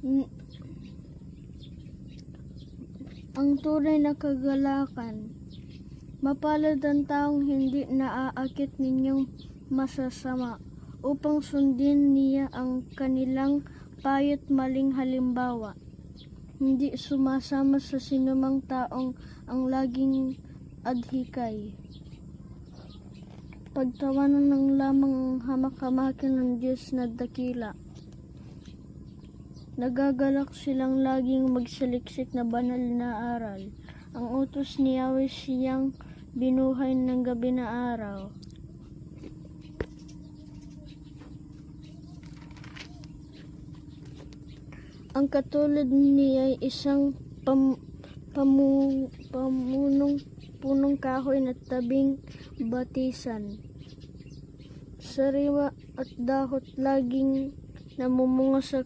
Ang tunay na kagalakan. Mapalad ang taong hindi naaakit ninyong masasama upang sundin niya ang kanilang payat maling halimbawa. Hindi sumasama sa sinumang taong ang laging adhikay. Pagtawanan ng lamang ang hamak-hamakin ng Diyos na dakila. Nagagalak silang laging magsaliksik na banal na aral. Ang utos ni Yahweh siyang binuhay ng gabi na araw. Ang katulad niya ay isang pam, pamu, pamunong punong kahoy na tabing batisan. Sariwa at dahot laging namumunga sa